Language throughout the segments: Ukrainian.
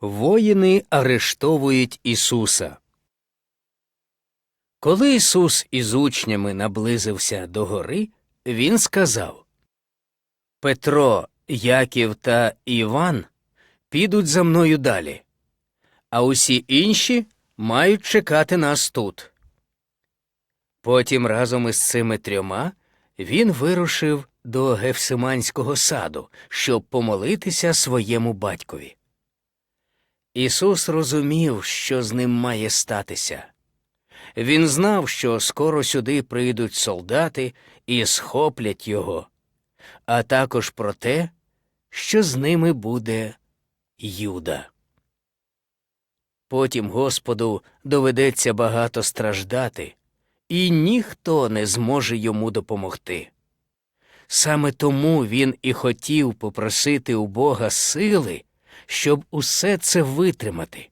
Воїни арештовують Ісуса. Коли Ісус із учнями наблизився до гори, Він сказав Петро, Яків та Іван підуть за мною далі, а усі інші мають чекати нас тут. Потім разом із цими трьома він вирушив до Гефсиманського саду, щоб помолитися своєму батькові. Ісус розумів, що з ним має статися. Він знав, що скоро сюди прийдуть солдати і схоплять його, а також про те, що з ними буде Юда. Потім Господу доведеться багато страждати, і ніхто не зможе йому допомогти. Саме тому він і хотів попросити у Бога сили, щоб усе це витримати.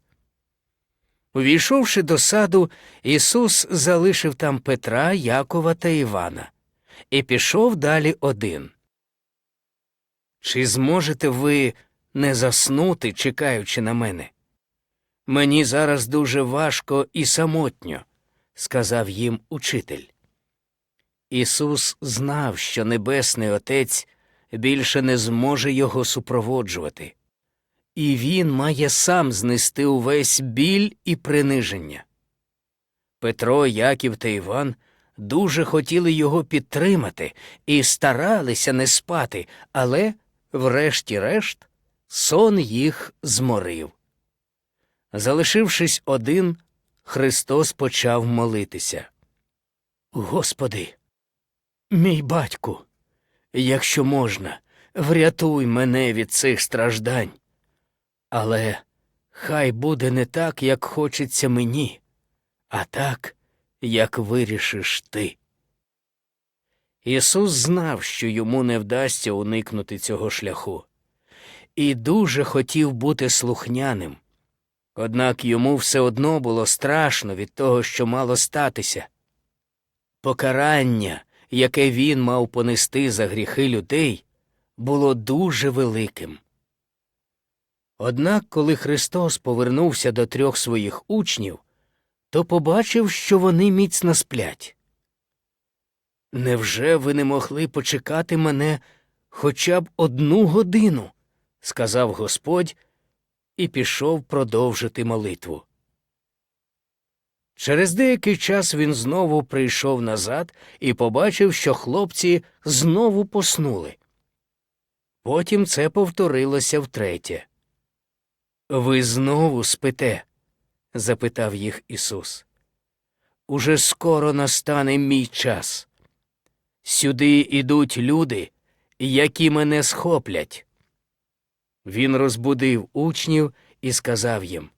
Увійшовши до саду, Ісус залишив там Петра, Якова та Івана і пішов далі один. Чи зможете ви не заснути, чекаючи на мене? Мені зараз дуже важко і самотньо, сказав їм учитель. Ісус знав, що Небесний Отець більше не зможе його супроводжувати, і він має сам знести увесь біль і приниження. Петро, Яків та Іван дуже хотіли його підтримати і старалися не спати, але, врешті-решт, сон їх зморив. Залишившись один, Христос почав молитися. Господи, мій батьку, якщо можна, врятуй мене від цих страждань. Але хай буде не так, як хочеться мені, а так, як вирішиш ти. Ісус знав, що йому не вдасться уникнути цього шляху, і дуже хотів бути слухняним. Однак йому все одно було страшно від того, що мало статися. Покарання, яке він мав понести за гріхи людей, було дуже великим. Однак, коли Христос повернувся до трьох своїх учнів, то побачив, що вони міцно сплять. Невже ви не могли почекати мене хоча б одну годину? сказав Господь і пішов продовжити молитву. Через деякий час він знову прийшов назад і побачив, що хлопці знову поснули. Потім це повторилося втретє. Ви знову спите? запитав їх Ісус. Уже скоро настане мій час. Сюди ідуть люди, які мене схоплять. Він розбудив учнів і сказав їм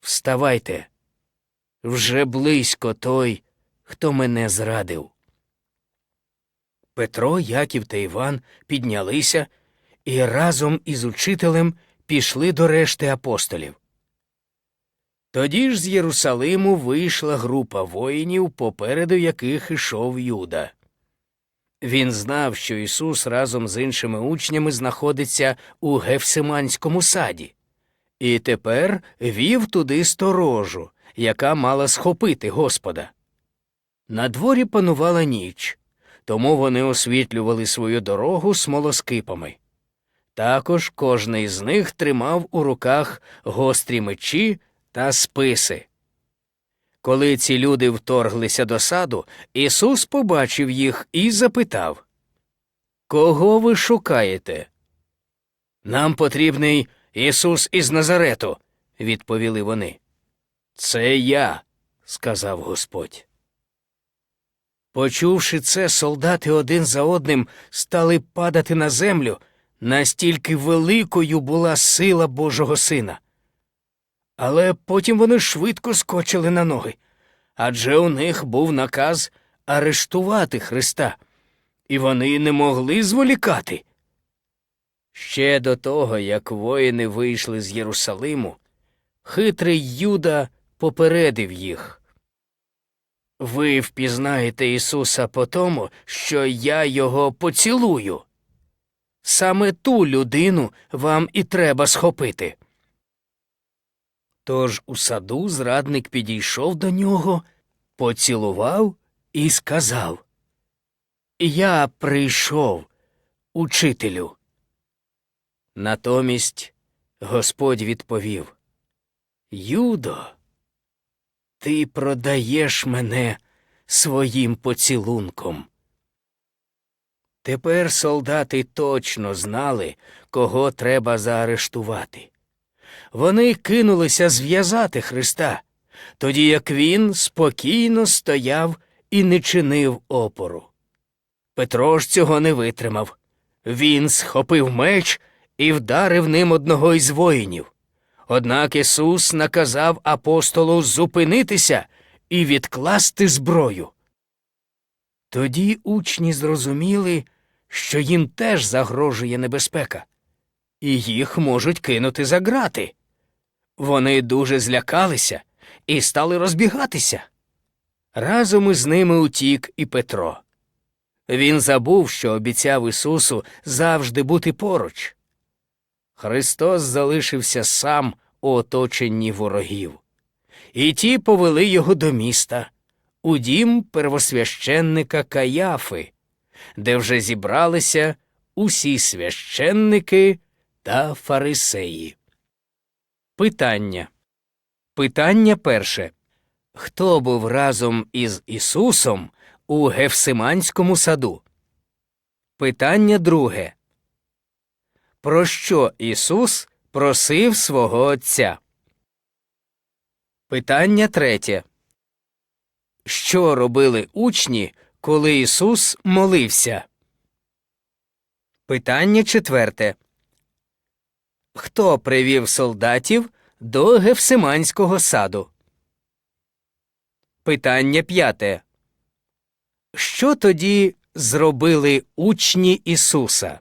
Вставайте, вже близько той, хто мене зрадив. Петро, Яків та Іван піднялися і разом із учителем пішли до решти апостолів. Тоді ж з Єрусалиму вийшла група воїнів, попереду яких ішов Юда. Він знав, що Ісус разом з іншими учнями знаходиться у Гефсиманському саді, і тепер вів туди сторожу, яка мала схопити Господа. На дворі панувала ніч, тому вони освітлювали свою дорогу смолоскипами. Також кожний з них тримав у руках гострі мечі та списи. Коли ці люди вторглися до саду, Ісус побачив їх і запитав Кого ви шукаєте? Нам потрібний Ісус із Назарету, відповіли вони. Це я, сказав Господь. Почувши це, солдати один за одним стали падати на землю, настільки великою була сила Божого Сина. Але потім вони швидко скочили на ноги, адже у них був наказ арештувати Христа, і вони не могли зволікати. Ще до того, як воїни вийшли з Єрусалиму, хитрий Юда попередив їх. Ви впізнаєте Ісуса по тому, що я його поцілую. Саме ту людину вам і треба схопити. Тож у саду зрадник підійшов до нього, поцілував і сказав Я прийшов, учителю. Натомість Господь відповів Юдо, ти продаєш мене своїм поцілунком. Тепер солдати точно знали, кого треба заарештувати. Вони кинулися зв'язати Христа, тоді як він спокійно стояв і не чинив опору. Петро ж цього не витримав. Він схопив меч і вдарив ним одного із воїнів. Однак Ісус наказав апостолу зупинитися і відкласти зброю. Тоді учні зрозуміли, що їм теж загрожує небезпека, і їх можуть кинути за грати. Вони дуже злякалися і стали розбігатися. Разом із ними утік і Петро. Він забув, що обіцяв Ісусу завжди бути поруч. Христос залишився сам у оточенні ворогів, і ті повели його до міста, у дім первосвященника Каяфи, де вже зібралися усі священники та фарисеї. Питання. Питання перше. Хто був разом із Ісусом у Гефсиманському саду? Питання друге. Про що Ісус просив свого Отця? Питання третє. Що робили учні, коли Ісус молився? Питання четверте. Хто привів солдатів до Гефсиманського саду? Питання п'яте. Що тоді зробили учні Ісуса?